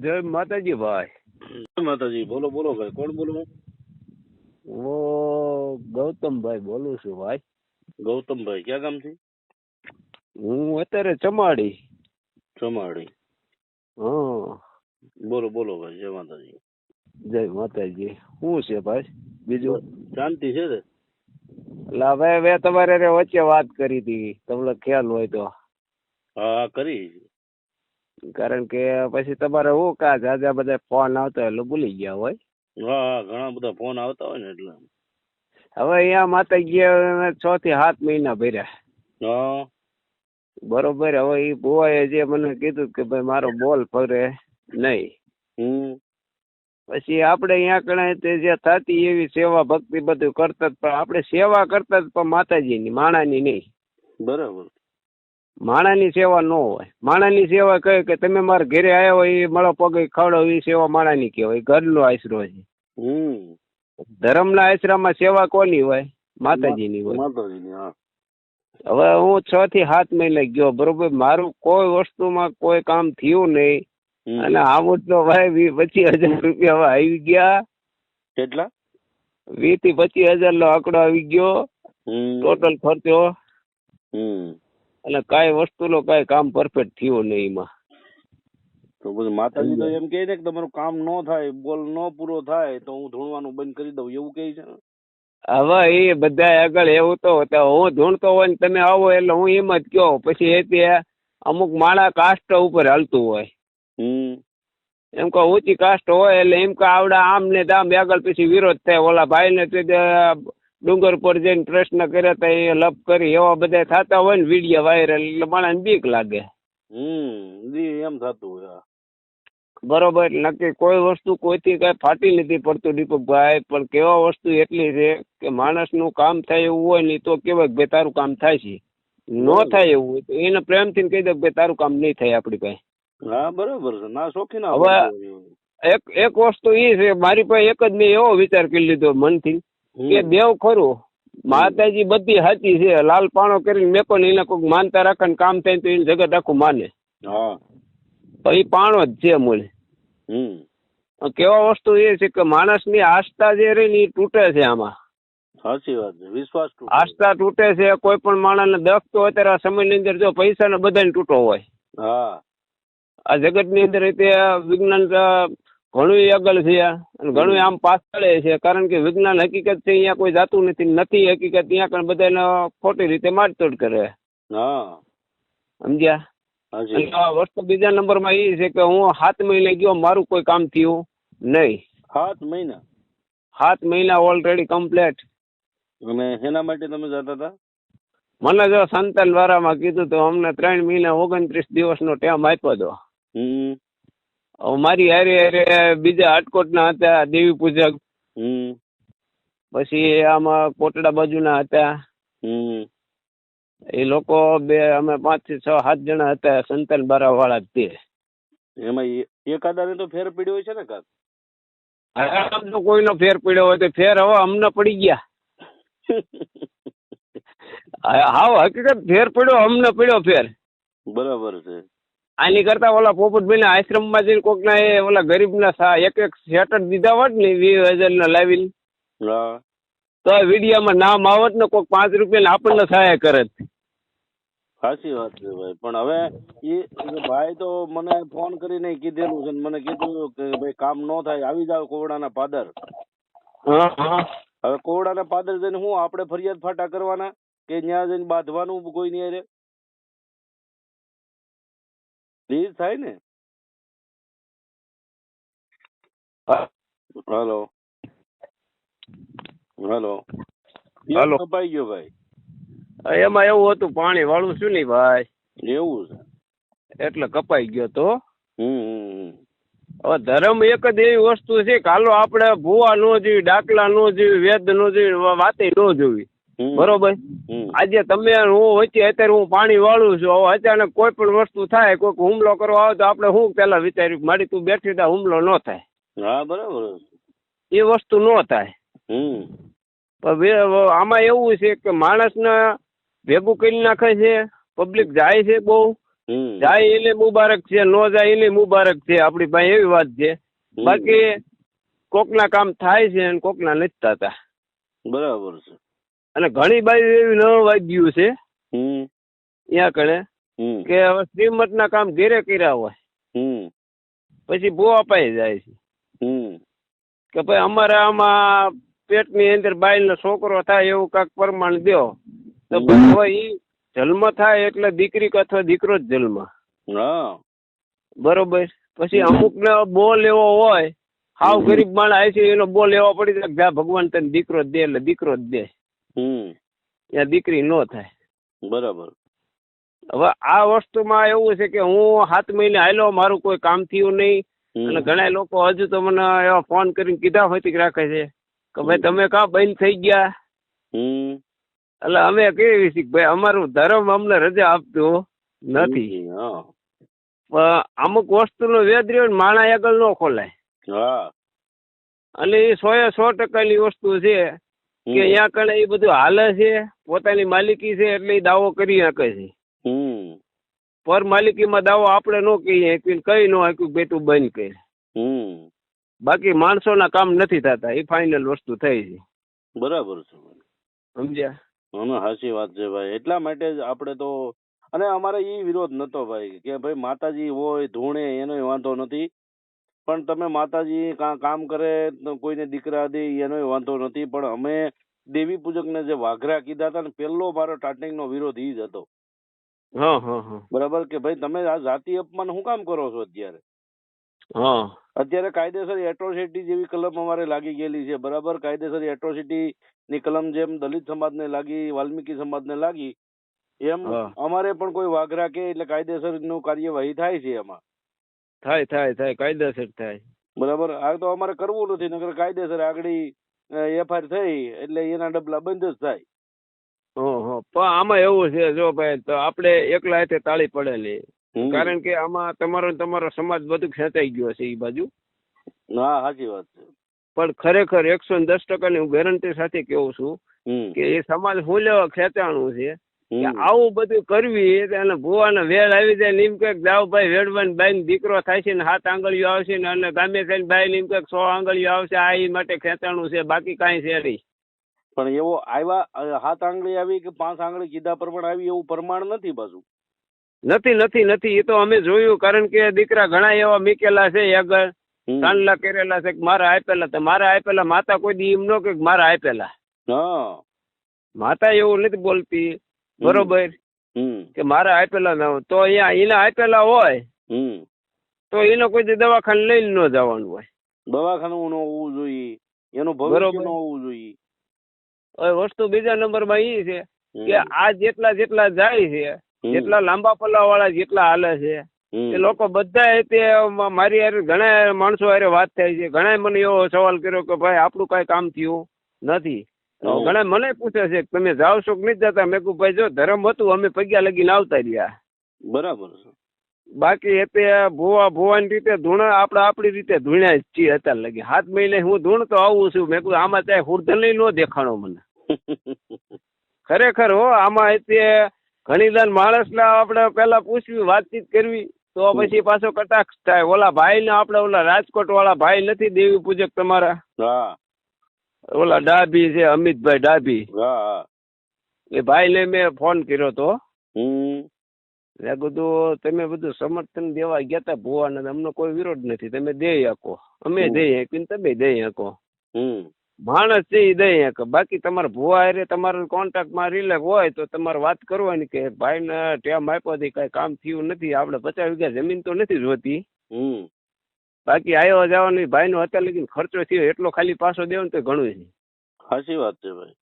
જય માતાજી ભાઈ. માતાજી બોલો બોલો ભાઈ કોણ બોલો? ઓ ગૌતમભાઈ બોલું છું ભાઈ. ગૌતમભાઈ ક્યાં ગામથી? હું અત્યારે ચમાડી. ચમાડી. હા. બોલો બોલો ભાઈ જય માતાજી. જય માતાજી. શું છે ભાઈ? બીજું? શાંતિ છે ને? એટલે હવે મેં તમારે વચ્ચે વાત કરી હતી. તમને ખ્યાલ હોય તો. હા હા કરી. કારણ કે પછી તમારે હું કા જાજા બધા ફોન આવતા એટલે ભૂલી ગયા હોય. હા હા ઘણા બધા ફોન આવતા હોય ને એટલે. હવે અહીંયા માતા ગયા છ થી સાત મહિના ભર્યા. હા. બરોબર હવે એ ભુવાએ જે મને કીધું કે ભાઈ મારો બોલ ફરે નહીં. હમ. પછી આપણે અહીંયા કણે તે જે થતી એવી સેવા ભક્તિ બધું કરતા જ પણ આપણે સેવા કરતા જ પણ માતાજીની માણાની નહીં. બરાબર. માણાની સેવા ન હોય. માણાની સેવા કહે કે તમે મારા ઘરે આવ્યા હોય એ મળો પગે ખવડો એ સેવા માણાની કહેવાય. ઘરનો આશરો છે. ધર્મના આશરામાં સેવા કોની હોય? માતાજીની હોય. માતાજીની હવે હું છ થી સાત મહિને ગયો બરોબર? મારું કોઈ વસ્તુમાં કોઈ કામ થયું નહીં. અને આવું તો ભાઈ વી પચીસ હજાર રૂપિયા હવે આવી ગયા. કેટલા? વીસથી પચીસ હજાર નો આંકડો આવી ગયો. ટોટલ ખર્ચો. હમ. અને કાંઈ વસ્તુનો કાંઈ કામ પરફેક્ટ થયો નહીં એમાં. તો પછી માતાજી તો એમ કહે છે કે તમારું કામ ન થાય બોલ ન પૂરો થાય તો હું ધૂણવાનું બંધ કરી દઉં એવું કહે છે? હવે એ બધા આગળ એવું તો હું ધૂણતો હોય ને તમે આવો એટલે હું એમ જ કહો પછી એ તે અમુક માણા કાસ્ટ ઉપર હાલતું હોય. હમ. એમ કે ઊંચી કાસ્ટ હોય એટલે એમ કે આવડા આમ ને દામ આગળ પછી વિરોધ થાય ઓલા ભાઈ તે દે ડુંગર પર જઈને પ્રશ્ન કર્યા તા એ લપ કરી એવા બધા થતા હોય ને વીડિયો વાયરલ એટલે માણસને બીક લાગે. હમ જી એમ થતું હોય બરોબર નક્કી કોઈ વસ્તુ કોઈથી કઈ ફાટી નથી પડતું દીપકભાઈ પણ કેવા વસ્તુ એટલી છે કે માણસનું કામ થાય એવું હોય ને તો કેવાય ભાઈ તારું કામ થાય છે. ન થાય એવું હોય તો એને પ્રેમથી કહી દે કે ભાઈ તારું કામ નહીં થાય આપણી પાસે. હા બરોબર છે. ના શોખીન ના હવે- એક એક વસ્તુ એ છે મારી પાસે એક જ મેં એવો વિચાર કરી લીધો મનથી. કે. દેવ ખરું. માતાજી બધી સાચી છે. લાલ પાણો કરીને મેં પણ એને કોઈ માનતા રાખે ને કામ થાય તો એને જગત આખું માને. હા. તો એ પાણો જ છે મૂળ કેવા વસ્તુ એ છે કે માણસની આસ્થા જે રહી ને એ તૂટે છે આમાં. સાચી વાત છે. વિશ્વાસ આસ્થા તૂટે છે. કોઈ પણ માણસને દખ તો અત્યારે આ સમયની અંદર જો પૈસા ને બધાને તૂટો હોય. હા. આ જગતની અંદર રીતે વિજ્ઞાન ઘણું આગળ છે અને ઘણું આમ પાછળ છે. કારણ કે વિજ્ઞાન હકીકત છે અહીંયા કોઈ જાતું નથી. નથી હકીકત ત્યાં કણ બધાને ખોટી રીતે મારતોડ કરે. હા. સમજ્યા? વસ્તુ બીજા નંબરમાં એ છે કે હું સાત મહિને ગયો મારું કોઈ કામ થયું નહીં. સાત મહિના? સાત મહિના ઓલરેડી કમ્પ્લેટ અને એના માટે તમે જતા હતા? મને જો સંતાન વાળામાં કીધું તો અમને ત્રણ મહિના ઓગણત્રીસ દિવસનો ટાઈમ આપ્યો હતો મારી હારે હારે બીજા હાટકોટના હતા દેવી પૂજક. હમ. પછી આમાં કોટડા બાજુના હતા. હમ. એ લોકો બે અમે પાંચથી છ સાત જણા હતા સંતાન બારા વાળા જ તે. એમાં એકાદાને તો ફેર પડ્યો છે ને કાક? આમ કોઈનો ફેર પડ્યો હોય તો ફેર હવે અમને પડી ગયા. હા હાવ હકીકત ફેર પડ્યો અમને પડ્યો ફેર. બરાબર છે. આની કરતા ઓલા પોપટભાઈ ના આશ્રમમાં જઈને કોક ના એ ઓલા ગરીબ ના એક એક શેટર દીધા હોત ને વીસ હજાર ના લાવીને તો વિડીયામાં નામ આવત ને કોક પાંચ રૂપિયા આપણને સહાય કરે સાચી વાત છે ભાઈ. પણ હવે એ ભાઈ તો મને ફોન કરીને કીધેલું છે ને મને કીધું કે ભાઈ કામ ન થાય આવી જાવ કોવડાના પાદર. હવે કોવડાના પાદર જઈને હું આપણે ફરિયાદ ફાટા કરવાના કે ત્યાં જઈને બાંધવાનું કોઈ નહીં રે થાય ને? Hello hello hello. કપાઈ ગયો ભાઈ. એમાં એવું હતું પાણી વાળું શું નહીં ભાઈ? એવું છે. એટલે કપાઈ ગયો તો. હમ. હવે ધર્મ એક જ એવી વસ્તુ છે કે હાલો આપણે ભૂવા ન જોવી ડાકલા ન જોવી વેદ ન જોવી વાતે ન જોવી. બરોબર? આજે તમે હું વચ્ચે અત્યારે હું પાણી વાળું છું. હવે અચાનક કોઈ પણ વસ્તુ થાય કોઈક હુમલો કરવા આવે તો આપણે હું પેલા વિચાર્યું મારી તું બેઠી તા હુમલો ન થાય. હા બરાબર. એ વસ્તુ ન થાય. પણ આમાં એવું છે કે માણસને ભેગું કરી નાખે છે પબ્લિક જાય છે બહુ. જાય એટલે મુબારક છે નો જાય એટલે મુબારક છે. આપણી પાસે એવી વાત છે. બાકી બાકી કોકના કામ થાય છે અને કોકના નથી થતા. બરાબર છે. અને ઘણી બાજુ એવી ન વાગ્યું છે ત્યાં કણે કે હવે શ્રીમતના કામ ઘેરે કર્યા હોય. પછી ભો અપાઈ જાય છે. કે ભાઈ અમારે આમાં પેટની અંદર બાઈલનો છોકરો થાય એવું કાંક પ્રમાણ દો તો ભાઈ ઈ જન્મ થાય એટલે દીકરી અથવા દીકરો જ જન્મ. હા. બરોબર? પછી અમુકને બોલ એવો હોય હાવ ગરીબ માણસ આવે છે એનો બો લેવો પડી જાય ભગવાન તને દીકરો જ દે એટલે દીકરો જ દે. હમ. ત્યાં દીકરી ન થાય. બરાબર. હવે આ વસ્તુમાં એવું છે કે હું સાત મહિને હાલ્યો મારું કોઈ કામ થયું નહીં. અને ઘણા લોકો હજુ તો મને એવા ફોન કરીને કીધા હોય કે રાખે છે કે ભાઈ તમે કા બંધ થઈ ગયા? હમ. એટલે અમે કેવી કે ભાઈ અમારું ધર્મ અમને રજા આપતું નથી. હા. પણ અમુક વસ્તુનો વેદ રહ્યો ને માણા આગળ ન ખોલાય. હા. અને એ સો એ સો ટકાની વસ્તુ છે. કે અહીંયા કણે એ બધું હાલે છે પોતાની માલિકી છે એટલે એ દાવો કરી નાખે છે. પર માલિકીમાં દાવો આપણે ન કહીએ કઈ ન હાક્યું બેટું બંધ કર. હમ. બાકી માણસોના કામ નથી થતા એ ફાઇનલ વસ્તુ થઈ છે. બરાબર છે સમજ્યા? ના સાચી વાત છે ભાઈ. એટલા માટે જ આપણે તો અને અમારે એ વિરોધ નતો ભાઈ કે ભાઈ માતાજી હોય ધૂણે એનો વાંધો નથી. પણ તમે માતાજી કામ કરે કોઈને દીકરા દે એનો વાંધો નથી. પણ અમે દેવી પૂજકને જે વાઘરા કીધા હતા ને પહેલો મારો સ્ટાર્ટિંગનો વિરોધ ઈ જ હતો. બરાબર કે ભાઈ તમે આ જાતિ અપમાન શું કામ કરો છો અત્યારે? હા. અત્યારે કાયદેસર એટ્રોસિટી જેવી કલમ અમારે લાગી ગયેલી છે. બરાબર? કાયદેસર એટ્રોસિટી ની કલમ જેમ દલિત સમાજને લાગી વાલ્મીકી સમાજને લાગી એમ અમારે પણ કોઈ વાઘરા કે એટલે કાયદેસરનું કાર્યવાહી થાય છે એમાં. થાય થાય થાય કાયદેસર થાય. બરાબર? આ તો અમારે કરવું નથી નકર કાયદેસર આગળ એફઆઈઆર થઈ એટલે એના ડબલા બંધ જ થાય. ઓહો પણ આમાં એવું છે જો ભાઈ તો આપણે એકલા હાથે તાળી પડેલી. કારણ કે આમાં તમારો તમારો સમાજ બધું ખેંચાઈ ગયો છે એ બાજુ. હા સાચી વાત છે. પણ ખરેખર એકસો ને દસ ટકાની હું ગેરંટી સાથે કહું છું કે એ સમાજ હું લેવા ખેંચાણું છે. આવું બધું કરવી અને ભુવાને વેળ આવી જાય ને એમ કે જાવ ભાઈ વેડવાન બાઈ દીકરો થાય છે ને હાથ આંગળીઓ આવશે ને અને ગામે થઈને બાઈ એમ કે સો આંગળીઓ આવશે આ માટે ખેંચાણું છે બાકી કાંઈ છે નહીં. પણ એવો આવ્યા હાથ આંગળી આવી કે પાંચ આંગળી કીધા પ્રમાણે આવી એવું પ્રમાણ નથી પાછું? નથી નથી નથી. એ તો અમે જોયું કારણ કે દીકરા ઘણા એવા મીકેલા છે આગળ. કાનલા કરેલા છે કે મારા આપેલા તો મારા આપેલા માતા કોઈ દી એમ ન કે મારા આપેલા. હા. માતા એવું નથી બોલતી. બરોબર? કે મારા આપેલા ના હોય. તો અહીંયા એને આપેલા હોય તો એને કોઈ દવાખાને લઈને ન જવાનું હોય. દવાખાનું ન હોવું જોઈએ. એનું ભવિષ્ય ન હોવું જોઈએ. હવે વસ્તુ બીજા નંબરમાં એ છે કે આ જેટલા જેટલા જાય છે જેટલા લાંબા પલ્લા વાળા જેટલા હાલે છે એ લોકો બધા તે મારી યાર ઘણા માણસો હારે વાત થાય છે. ઘણા મને એવો સવાલ કર્યો કે ભાઈ આપણું કઈ કામ થયું નથી. ઘણા મને પૂછે છે તમે જાઓ છો કે નથી જતા? મેં કહું ભાઈ જો ધર્મ હતું અમે પગ્યા લગીને આવતા રહ્યા. બરાબર. બાકી એ તે ભુવા ભુવાની રીતે ધૂણ આપણે આપણી રીતે ધૂણ્યા છીએ અત્યારે લગી. હાથ મહિને હું ધૂણતો આવું છું. મેં કહું આમાં ત્યાં હુરધન નો દેખાણો મને. ખરેખર હો આમાં તે ઘણી દાન માણસને આપણે પેલા પૂછવી વાતચીત કરવી તો પછી પાછો કટાક્ષ થાય. ઓલા ભાઈ ને આપણે ઓલા રાજકોટ વાળા ભાઈ નથી દેવી પૂજક તમારા? હા. ઓલા ડાભી છે અમિતભાઈ ડાભી હા એ ભાઈને મેં ફોન કર્યો તો. મેં કીધું તમે બધું સમર્થન દેવા ગયા તા ભુવાને અમને કોઈ વિરોધ નથી. તમે દઈ શકો અમે. દઈ શકીએ તમે દઈ શકો માણસ છે એ દઈ શકે બાકી તમારે ભુવા અરે તમારે કોન્ટેક્ટમાં રિલેક હોય તો તમારે વાત કરવાની કે ભાઈને ટેમ આપ્યો કાંઈ કામ થયું નથી. આપણે પચાસ વીઘા જમીન તો નથી જોતી. બાકી આવ્યો જવાનો ભાઈનો અત્યારે લગી ખર્ચો થયો એટલો ખાલી પાછો દેવો ને તો ઘણું છે સાચી વાત છે ભાઈ.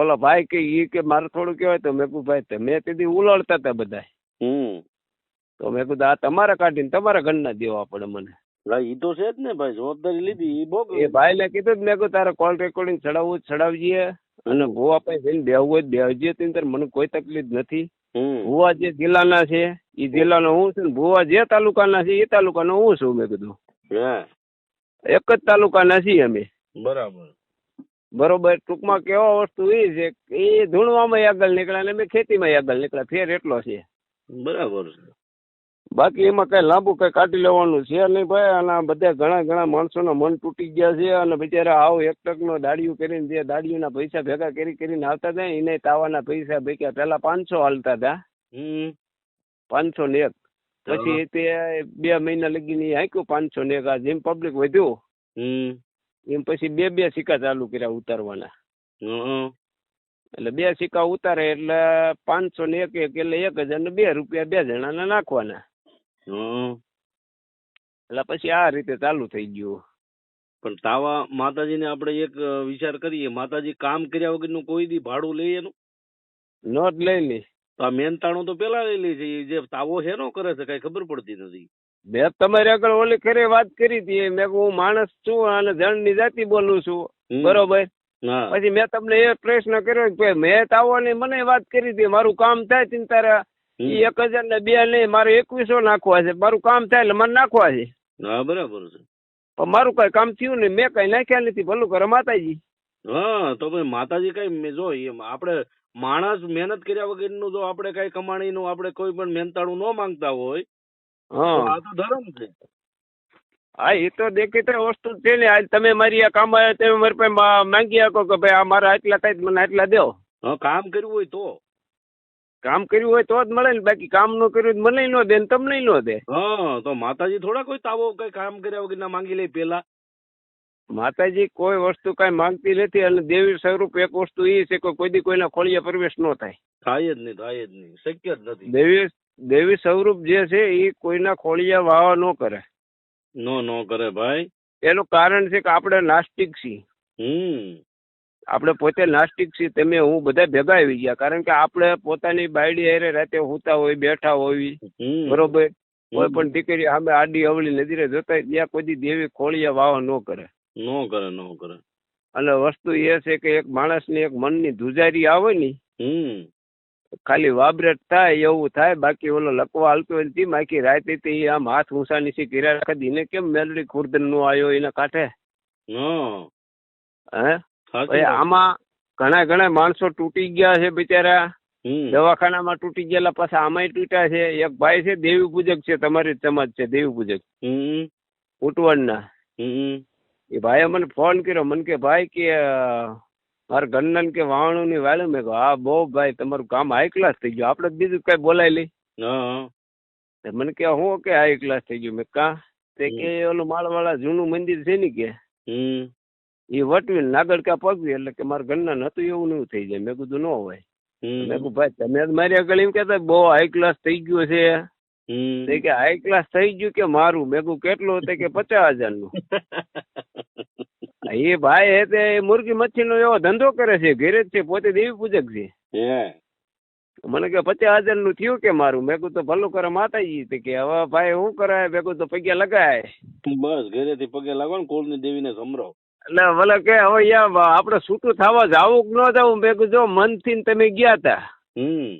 ઓલા ભાઈ કે ઈ કે મારે થોડું કહેવાય તો મેં કીધું ભાઈ તમે તેથી ઉલળતા હતા બધા. હમ. તો મેં કીધું આ તમારે કાઢીને તમારા ઘરના દેવા પડે મને. ઈ તો છે જ ને ભાઈ જવાબદારી લીધી ઈ બહુ એ ભાઈને કીધું જ મેં કહ્યું તારે કોલ રેકોર્ડિંગ ચડાવવું જ ચડાવજે. અને ગોવા પાસે જઈને બેહવું હોય તો બેહજે તેની અંદર મને કોઈ તકલીફ નથી. ભુવા જે જિલ્લાના છે એ જિલ્લાનો હું છું ને ભુવા જે તાલુકાના છે એ તાલુકાનો હું છું મેં કીધું. હે. એક જ તાલુકાના છીએ અમે. બરાબર. બરોબર ટૂંકમાં કેવા વસ્તુ એ છે એ ધૂણવામાં આગળ નીકળ્યા અને અમે ખેતીમાં આગળ નીકળ્યા ફેર એટલો છે. બરાબર છે. બાકી એમાં કઈ લાંબુ કઈ કાઢી લેવાનું છે નહીં ભાઈ અને બધા ઘણા ઘણા માણસોના મન તૂટી ગયા છે અને બિચારા આવ એક ટકનો દાડિયું કરીને જે દાડિયુંના પૈસા ભેગા કરી કરીને આવતા હતા એને તાવાના પૈસા ભેગા પહેલા પાંચસો હાલતા હતા. પાંચસો ને એક. પછી તે બે મહિના લગીને હાંક્યું પાંચસો ને એક જેમ પબ્લિક વધ્યું. હમ. એમ પછી બે બે સિક્કા ચાલુ કર્યા ઉતારવાના. એટલે બે સિક્કા ઉતારે એટલે પાંચસો ને એક એક એટલે એક હજાર ને બે રૂપિયા બે જણાના નાખવાના. એટલે પછી આ રીતે ચાલુ થઈ ગયું. પણ તાવા માતાજીને આપણે એક વિચાર કરીએ. માતાજી કામ કર્યા વગરનું કોઈ દી ભાડું લઈએ એનું? નોટ લઈ લી. તો આ મહેનતાણું તો પેલા લેલી છે જે તાવો હેનો કરે છે કઈ ખબર પડતી નથી. મેં તમારી આગળ ઓલી ખરે વાત કરી હતી મેં હું માણસ છું અને જણની જાતિ બોલું છું. બરોબર? પછી મેં તમને એ પ્રશ્ન કર્યો કે મેં તાવવાની મને વાત કરી હતી મારું કામ થાય ચિંતા રહ્યા હમ. એક હજાર ને બે નહીં મારે એકવીસો નાખવા છે મારું કામ થાય એટલે મને નાખવા છે. હા બરાબર છે. પણ મારું કઈ કામ થયું નહીં મેં કઈ નાખ્યા નથી ભલું કરે માતાજી. હા તો ભાઈ માતાજી કઈ જો આપણે માણસ મહેનત કર્યા વગરનું જો આપણે કઈ કમાણીનું આપણે કોઈ પણ મહેનતાણું ન માંગતા હોય આ તો ધર્મ છે. હા એ તો દેખીતી વસ્તુ છે ને. આજ તમે મારી આ કામ તમે મારી પાસે માંગી શકો કે ભાઈ આ મારા આટલા થાય મને આટલા દો. હા કામ કર્યું હોય તો. કામ કર્યું હોય તો જ મળે ને. બાકી કામ ન કર્યું મને ન દે ને તમને ન દે. હા તો માતાજી થોડા કોઈ તાવો કઈ કામ કર્યા વગર ના માંગી લે પેલા માતાજી કોઈ વસ્તુ કઈ માંગતી નથી અને દેવી સ્વરૂપ એક વસ્તુ એ છે કે કોઈ દી કોઈના ખોળિયા પ્રવેશ ન થાય. થાય જ નહીં થાય જ નહીં શક્ય જ નથી. દેવી દેવી સ્વરૂપ જે છે એ કોઈના ખોળિયા વાવા ન કરે. નો નો કરે ભાઈ. એનું કારણ છે કે આપણે નાસ્તિક છીએ. હમ. આપણે પોતે નાસ્તિક છીએ તમે હું બધા ભેગા આવી ગયા. કારણ કે આપણે પોતાની બાયડી હારે રાતે હોતા હોય બેઠા હોય. બરોબર? કોઈ પણ દીકરી સામે આડી અવળી નદી જોતા હોય ત્યાં કોઈ દેવી ખોળિયા વાવા ન કરે. નો કરે નો કરે. અને વસ્તુ એ છે કે એક માણસની એક મનની ધુજારી આવે ને હમ. ખાલી વાબરેટ થાય એવું થાય બાકી ઓલો લકવા હાલતો હોય ને તેમ આખી રાતે તે આમ હાથ ઊંચા નીચે કર્યા રાખે એને કેમ મેલડી ખુરદન નો આવ્યો એના કાંઠે? હા. આમાં ઘણા ઘણા માણસો તૂટી ગયા છે બિચારા. દવાખાનામાં તૂટી ગયેલા પાછા આમાંય તૂટ્યા છે. એક ભાઈ છે દેવી પૂજક છે તમારી સમાજ છે દેવી પૂજક. ઉટવણના હમ. એ ભાઈએ મને ફોન કર્યો. મને કે ભાઈ કે મારા ઘરના કે વાવણું ની વાળું મેં કહ્યું હા બહુ ભાઈ તમારું કામ હાઈ ક્લાસ થઈ ગયું. આપણે બીજું કઈ બોલાય લઈ. હા મને કે હું કે હાઈ ક્લાસ થઈ ગયું? મેં કા? તે કે ઓલું માળવાળા જૂનું મંદિર છે ને કે? હમ. એ વટવીને નાગર કા પગવી? એટલે કે મારું ઘરના હતું એવું નહીં થઈ જાય. મેં કીધું ન હોય. મેં કીધું ભાઈ તમે જ મારી આગળ એમ કહેતા બહુ હાઈ ક્લાસ થઈ ગયું છે. તે કે હાઈ ક્લાસ થઈ ગયું કે મારું? મેં કહું કેટલું હતું કે પચાસ હજારનું એ ભાઈ હે તે મુરગી મચ્છીનો એવો ધંધો કરે છે ઘેરે જ છે પોતે દેવી પૂજક છે. મને કે પચાસ હજારનું થયું કે મારું? મેં કહું તો ભલું કરે માતાજી. તે કે હવે ભાઈ શું કરાય? મેં કહું તો પગ્યા લગાય. બસ ઘરેથી પગે લાગો ને કુળની દેવીને સમરો એટલે ભલે કે હવે યા આપણે છૂટું થવા જાવું કે ન જાવું મેં કીધું જો મનથી થી તમે ગયા તા. હમ.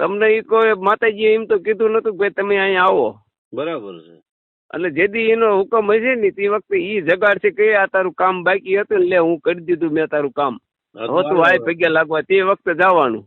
તમને એ કોઈ માતાજી એમ તો કીધું નતું કે તમે અહીંયા આવો. બરાબર છે. એટલે જેદી એનો હુકમ હશે ને તે વખતે ઈ જગાડ છે કે આ તારું કામ બાકી હતું લે હું કરી દીધું મેં તારું કામ. હોતું હાય હવે. તું આય પગ્યા લાગવા તે વખતે જવાનું.